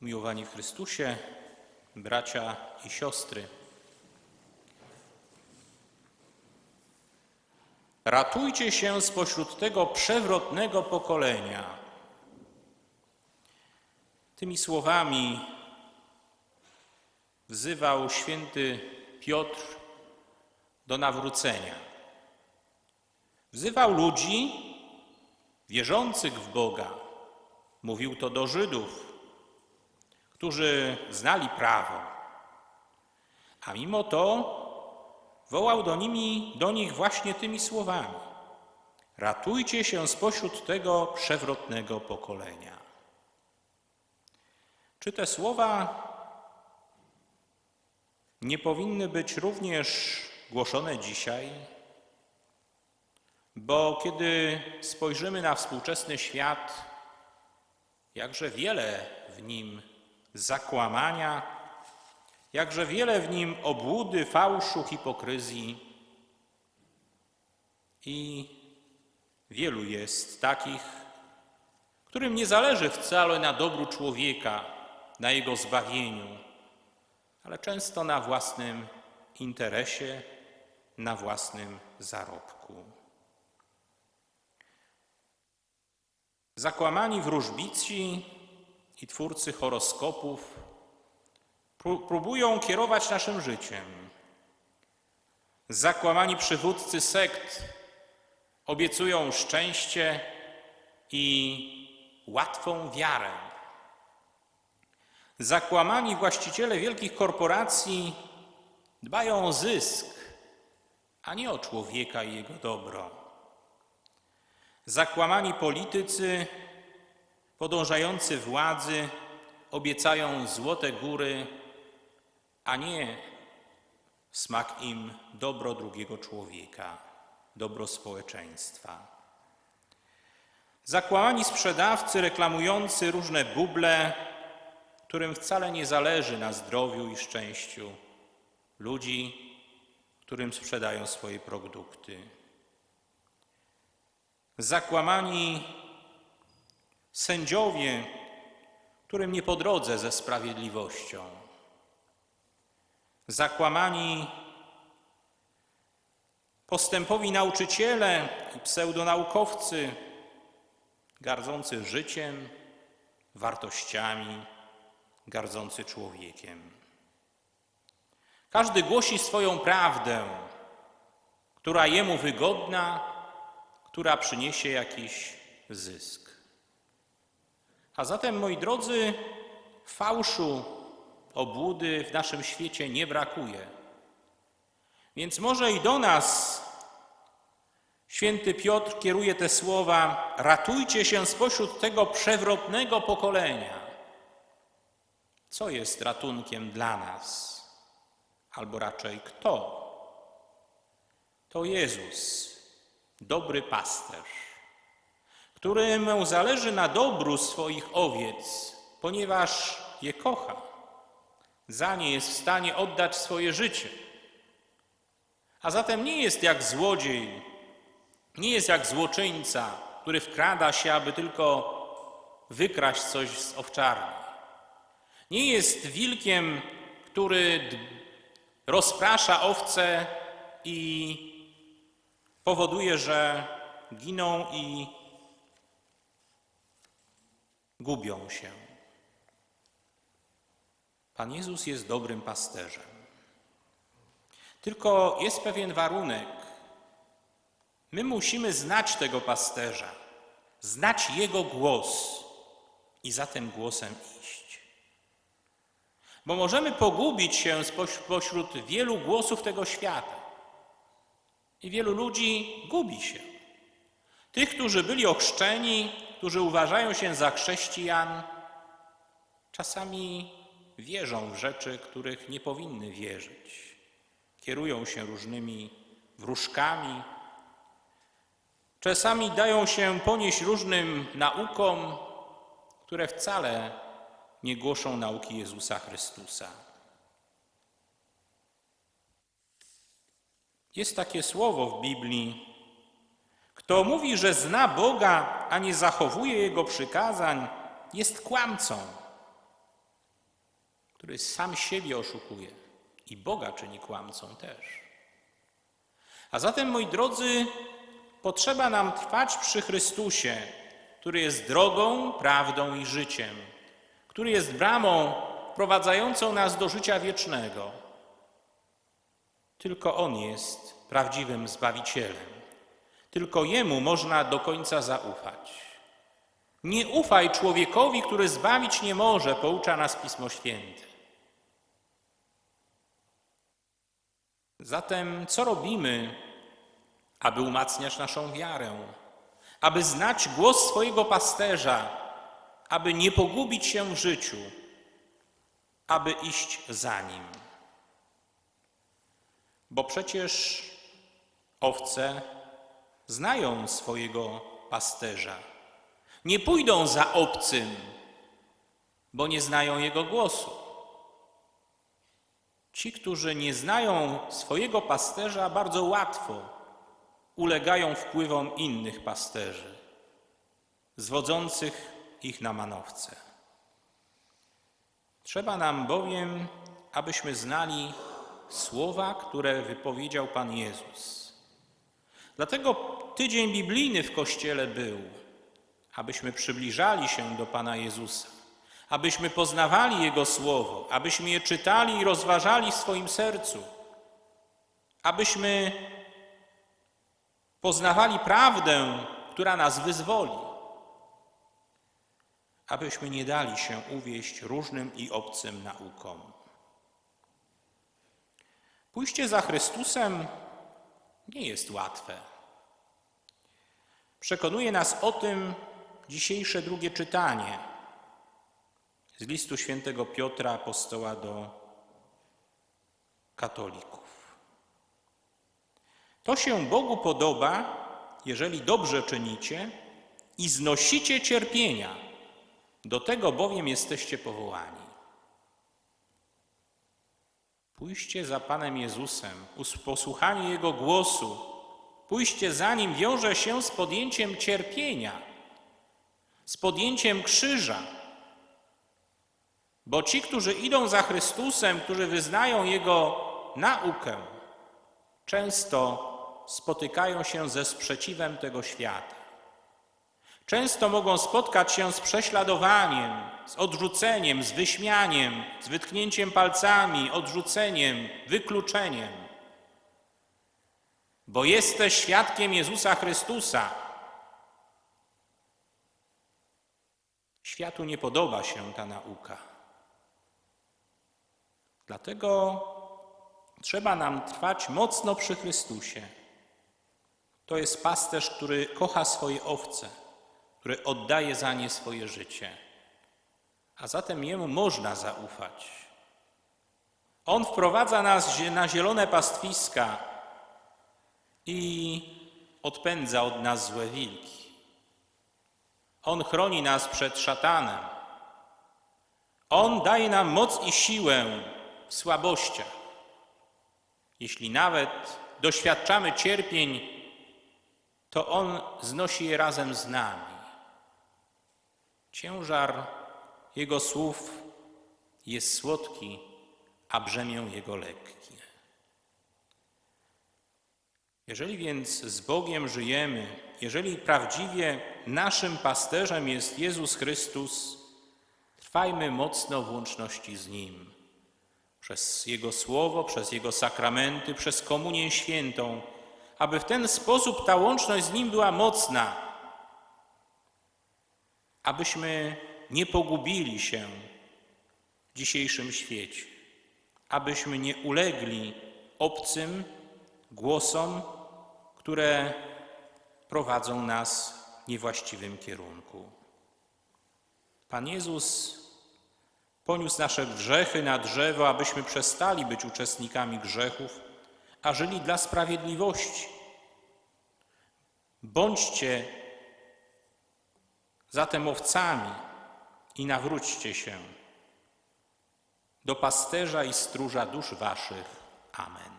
Miłowani w Chrystusie, bracia i siostry. Ratujcie się spośród tego przewrotnego pokolenia. Tymi słowami wzywał święty Piotr do nawrócenia. Wzywał ludzi wierzących w Boga. Mówił to do Żydów, którzy znali prawo. A mimo to wołał do, nimi, do nich właśnie tymi słowami: Ratujcie się spośród tego przewrotnego pokolenia. Czy te słowa nie powinny być również głoszone dzisiaj? Bo kiedy spojrzymy na współczesny świat, jakże wiele w nim zakłamania, jakże wiele w nim obłudy, fałszu, hipokryzji i wielu jest takich, którym nie zależy wcale na dobru człowieka, na jego zbawieniu, ale często na własnym interesie, na własnym zarobku. Zakłamani wróżbici i twórcy horoskopów próbują kierować naszym życiem. Zakłamani przywódcy sekt obiecują szczęście i łatwą wiarę. Zakłamani właściciele wielkich korporacji dbają o zysk, a nie o człowieka i jego dobro. Zakłamani politycy podążający władzy obiecają złote góry, a nie smak im dobro drugiego człowieka, dobro społeczeństwa. Zakłamani sprzedawcy reklamujący różne buble, którym wcale nie zależy na zdrowiu i szczęściu ludzi, którym sprzedają swoje produkty. Zakłamani sędziowie, którym nie po drodze ze sprawiedliwością. Zakłamani postępowi nauczyciele i pseudonaukowcy, gardzący życiem, wartościami, gardzący człowiekiem. Każdy głosi swoją prawdę, która jemu wygodna, która przyniesie jakiś zysk. A zatem, moi drodzy, fałszu, obłudy w naszym świecie nie brakuje. Więc może i do nas święty Piotr kieruje te słowa: ratujcie się spośród tego przewrotnego pokolenia. Co jest ratunkiem dla nas? Albo raczej kto? To Jezus, dobry pasterz któremu zależy na dobru swoich owiec, ponieważ je kocha. Za nie jest w stanie oddać swoje życie. A zatem nie jest jak złodziej, nie jest jak złoczyńca, który wkrada się, aby tylko wykraść coś z owczarni. Nie jest wilkiem, który rozprasza owce i powoduje, że giną i gubią się. Pan Jezus jest dobrym pasterzem. Tylko jest pewien warunek. My musimy znać tego pasterza, znać jego głos i za tym głosem iść. Bo możemy pogubić się spośród wielu głosów tego świata. I wielu ludzi gubi się. Tych, którzy byli ochrzczeni, którzy uważają się za chrześcijan, czasami wierzą w rzeczy, których nie powinny wierzyć. Kierują się różnymi wróżkami, czasami dają się ponieść różnym naukom, które wcale nie głoszą nauki Jezusa Chrystusa. Jest takie słowo w Biblii, kto mówi, że zna Boga, a nie zachowuje Jego przykazań, jest kłamcą. który sam siebie oszukuje i Boga czyni kłamcą też. A zatem, moi drodzy, potrzeba nam trwać przy Chrystusie, który jest drogą, prawdą i życiem, który jest bramą prowadzającą nas do życia wiecznego. Tylko On jest prawdziwym Zbawicielem. Tylko Jemu można do końca zaufać. Nie ufaj człowiekowi, który zbawić nie może, poucza nas Pismo Święte. Zatem co robimy, aby umacniać naszą wiarę, aby znać głos swojego pasterza, aby nie pogubić się w życiu, aby iść za nim? Bo przecież owce znają swojego pasterza. Nie pójdą za obcym, bo nie znają jego głosu. Ci, którzy nie znają swojego pasterza, bardzo łatwo ulegają wpływom innych pasterzy, zwodzących ich na manowce. Trzeba nam bowiem, abyśmy znali słowa, które wypowiedział Pan Jezus. Dlatego tydzień biblijny w kościele był, abyśmy przybliżali się do Pana Jezusa, abyśmy poznawali Jego słowo, abyśmy je czytali i rozważali w swoim sercu, abyśmy poznawali prawdę, która nas wyzwoli, abyśmy nie dali się uwieść różnym i obcym naukom. Pójście za Chrystusem nie jest łatwe. Przekonuje nas o tym dzisiejsze drugie czytanie z listu świętego Piotra apostoła do katolików. To się Bogu podoba, jeżeli dobrze czynicie i znosicie cierpienia. Do tego bowiem jesteście powołani. Pójście za Panem Jezusem, posłuchanie Jego głosu, pójście za Nim wiąże się z podjęciem cierpienia, z podjęciem krzyża. Bo ci, którzy idą za Chrystusem, którzy wyznają Jego naukę, często spotykają się ze sprzeciwem tego świata. Często mogą spotkać się z prześladowaniem, z odrzuceniem, z wyśmianiem, z wytknięciem palcami, odrzuceniem, wykluczeniem. Bo jesteś świadkiem Jezusa Chrystusa. Światu nie podoba się ta nauka. Dlatego trzeba nam trwać mocno przy Chrystusie. To jest pasterz, który kocha swoje owce który oddaje za nie swoje życie. A zatem Jemu można zaufać. On wprowadza nas na zielone pastwiska i odpędza od nas złe wilki. On chroni nas przed szatanem. On daje nam moc i siłę w słabościach. Jeśli nawet doświadczamy cierpień, to On znosi je razem z nami. Ciężar Jego słów jest słodki, a brzemię Jego lekkie. Jeżeli więc z Bogiem żyjemy, jeżeli prawdziwie naszym pasterzem jest Jezus Chrystus, trwajmy mocno w łączności z Nim. Przez Jego Słowo, przez Jego sakramenty, przez Komunię Świętą, aby w ten sposób ta łączność z Nim była mocna, abyśmy nie pogubili się w dzisiejszym świecie, abyśmy nie ulegli obcym głosom, które prowadzą nas w niewłaściwym kierunku. Pan Jezus poniósł nasze grzechy na drzewo, abyśmy przestali być uczestnikami grzechów, a żyli dla sprawiedliwości. Bądźcie zatem owcami i nawróćcie się do pasterza i stróża dusz waszych. Amen.